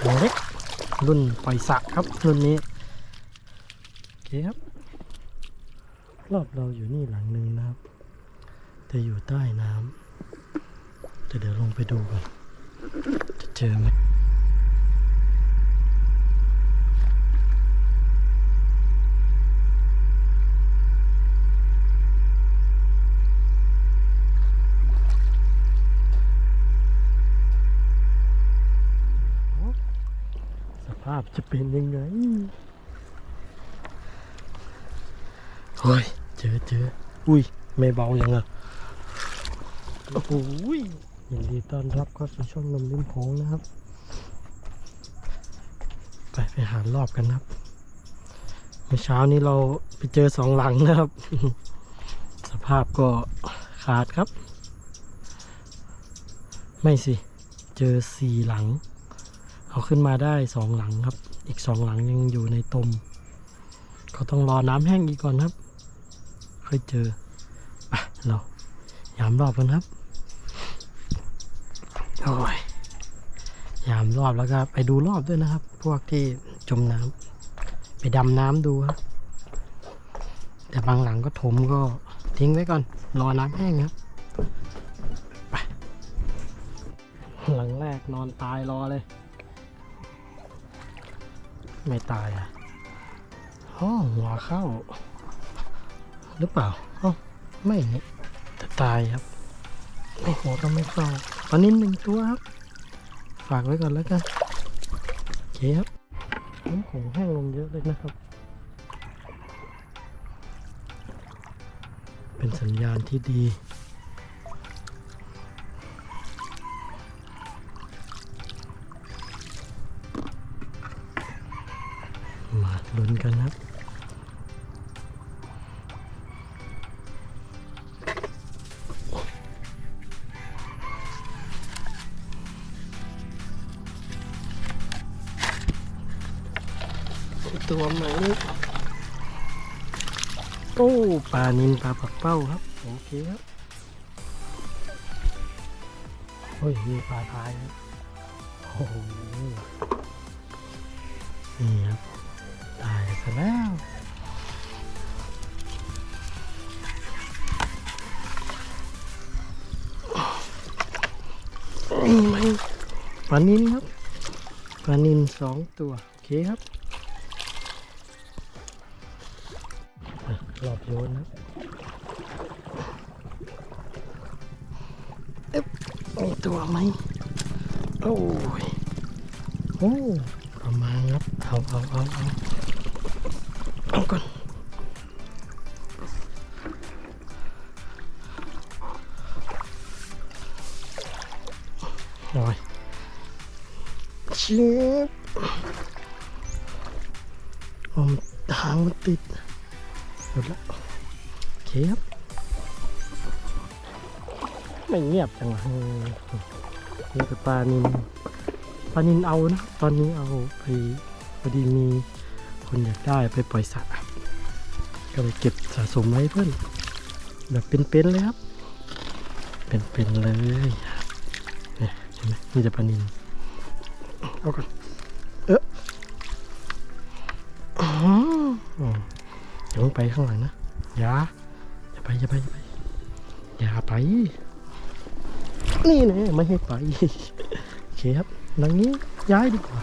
ถัวเล็กรุ่นปล่อยสระครับ รุ่นนี้ โอเคครับ รอบเราอยู่นี่หลังหนึ่งนะครับ แต่อยู่ใต้น้ำแต่เดี๋ยวลงไปดูกันจะเจอไหม จะเป็นยังไงเฮ้ยเจอเจออุ้ย ไม่เบายังอะโอ้โหยยินดีต้อนรับเข้าสู่ช่องนมลิ้มโพงนะครับ ไปไปหารอบกันครับเมื่อเช้านี้เราไปเจอสองหลังนะครับ สภาพก็ขาดครับ ไม่สิ เจอสี่หลัง เอาขึ้นมาได้สองหลังครับ อีกสองหลังยังอยู่ในตมเขาต้องรอน้ำแห้งอีกก่อนครับ ค่อยเจอไปเรายามรอบกันครับโอ้ยยามรอบแล้วก็ไปดูรอบด้วยนะครับ พวกที่จมน้ำไปดำน้ำดูครับ แต่บางหลังก็ถมก็ทิ้งไว้ก่อน รอน้ำแห้งครับไปหลังแรกนอนตายรอเลย ไม่ตายอะอ๋อหัวเข้า หรือเปล่าอ๋อไม่นี่แต่ตายครับโอ้โหก็ไม่เข้าตอนนี้หนึ่งตัวครับ ฝากไว้ก่อนแล้วกันโอเคครับน้ำโขงแห้งลงเยอะเลยนะครับ เป็นสัญญาณที่ดี ลุ้นกันครับตัวไหนโอ้ปลานินปลาปักเป้าครับ โอเคครับเฮ้ยมีปลาพายครับโอ้โหนี่ครับตาย ซะแล้วนี่ไหมปลานินครับปลานินสองตัว โอเคครับอะรอบโยนครับเอ๊บมีตัวไหมโอ้ยโอ้ประมาณครับ เอาเอาเอาเอา เอาก่อนหน่อยเชิบอมทางมันติดหมดแล้วโอเคครับไม่เงียบจังเลยนี่แต่ปลานินปลานินเอานะ ตอนนี้เอาไปพอดีมี คนอยากได้ไปปล่อยสระก็เลยเก็บสะสมไว้เพื่อนแบบเป็นๆเลยครับ เป็นๆเลยเนี่ยเห็นไหมมีแต่ปลานินเอาก่อนเอออ๋อเดี๋ยวไปข้างหลังนะอย่าอย่าไปอย่าไปอย่าไปอย่าไป นี่นะไม่ให้ไปโอเคครับหลังนี้ย้ายดีกว่า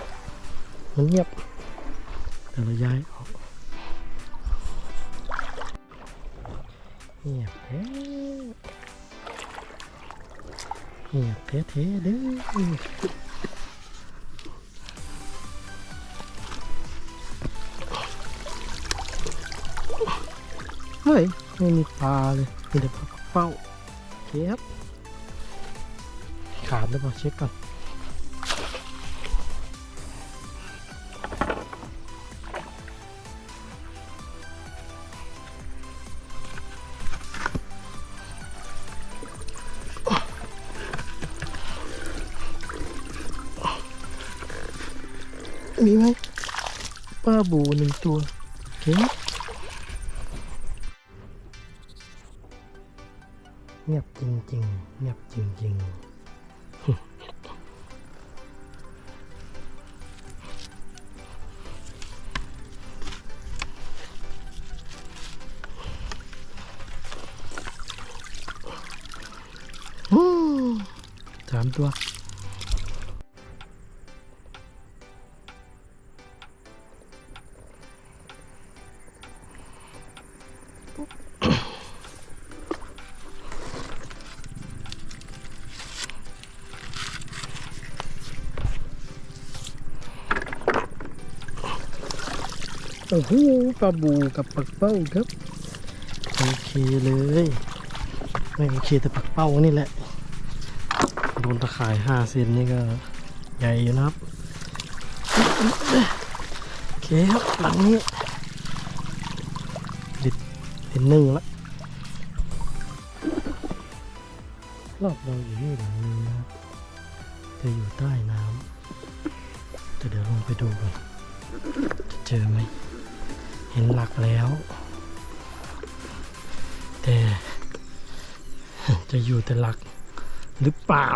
มันเงียบ แต่เราย้ายออกเงียบแท้เงียบแท้ๆเด้อเฮ้ยไม่มีปลาเลยมีแต่ปลาเป้าโอเคครับขาดหรือเปล่าเช็คก่อน มีไหมป้าบูหนึ่งตัวเห็นเงียบจริงๆเงียบจริงๆสามตัว โอ้โหปลาบูกับปักเป้าครับโอเคเลยไม่โอเคแต่ปักเป้านี่แหละโดนตะข่ายห้าเซนนี่ก็ใหญ่อยู่นะครับโอเคครับหลังนี้ดิดดิดหนึ่งละรอบเราอยู่นี่หลังนึงนะครับจะอยู่ใต้น้ำแต่เดี๋ยวลงไปดูกันจะเจอไหม ห็นหลักแล้ว แต่จะอยู่แต่หลักหรือเปล่า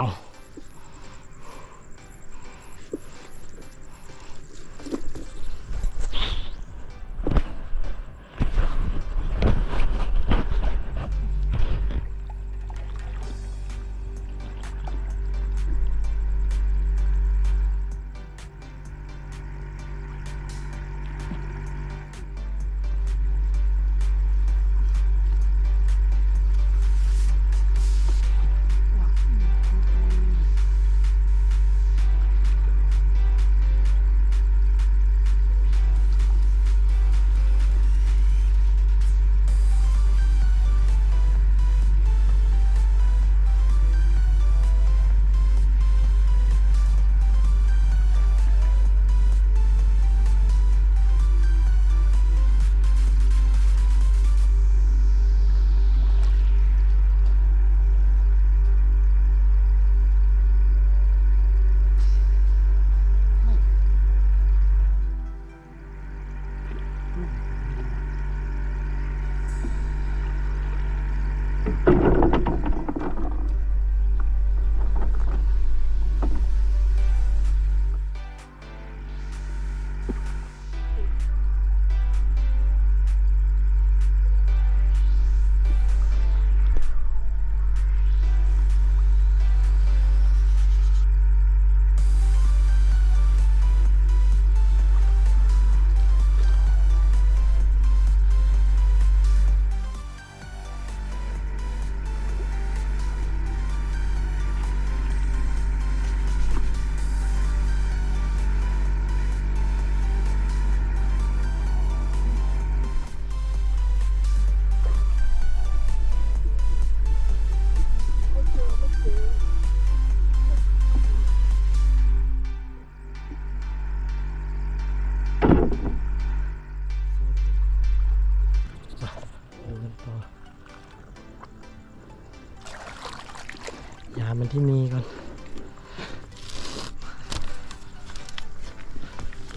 มันที่มีก่อน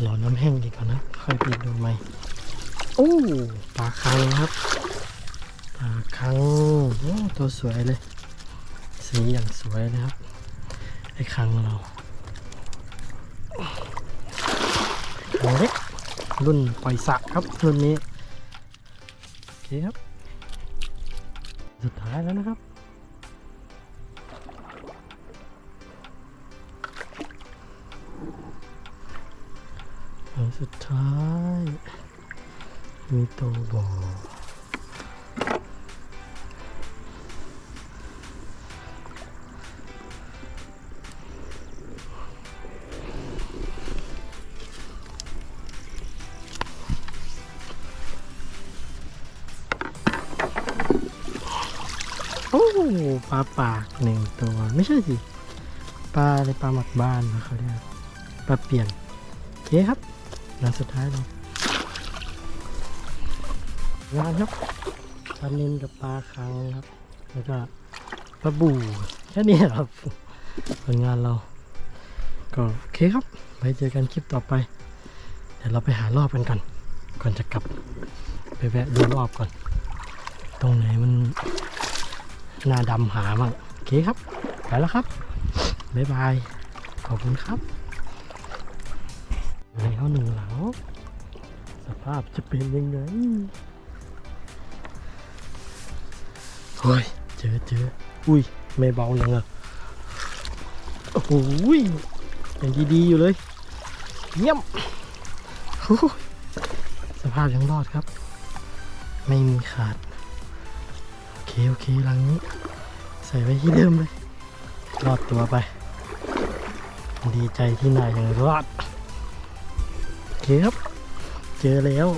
รอน้ำแห้งดีก่อนนะ ค่อยไปดูใหม่โอ้ปลาคังครับ ปลาคังโอ้ตัวสวยเลย สีอย่างสวยเลยครับ ไอ้คังเราคังเล็กรุ่นปล่อยสระครับรุ่นนี้ โอเคครับ สุดท้ายแล้วนะครับ อันสุดท้าย มีตัวบ่อโอ้ปลาปากหนึ่งตัว ไม่ใช่สิ ปลาอะไรปลาหมักบ้านนะเขาเรียกปลาเปลี่ยนโอเคครับ งานสุดท้ายเรางานครับปลาเนินกับปลาคังครับ แล้วก็ปลาบูแค่นี้ครับผลงานเรา ก็โอเคครับไว้เจอกันคลิปต่อไป เดี๋ยวเราไปหารอบกันกันก่อนจะกลับ ไปแวะดูรอบก่อน ตรงไหนมันหน้าดำหามั่งโอเคครับ ไปแล้วครับ บ๊ายบาย ขอบคุณครับ ภาพจะเป็นยังไงเฮ้ยเจอเจออุ้ย ไม่เบายังอะโหยยังดีๆอยู่เลย เยี่ยมสภาพยังรอดครับ ไม่มีขาด โอเค โอเคลังนี้ ใส่ไว้ที่เดิมเลย รอดตัวไป ดีใจที่นายยังรอดโอเคครับ เจอแล้ว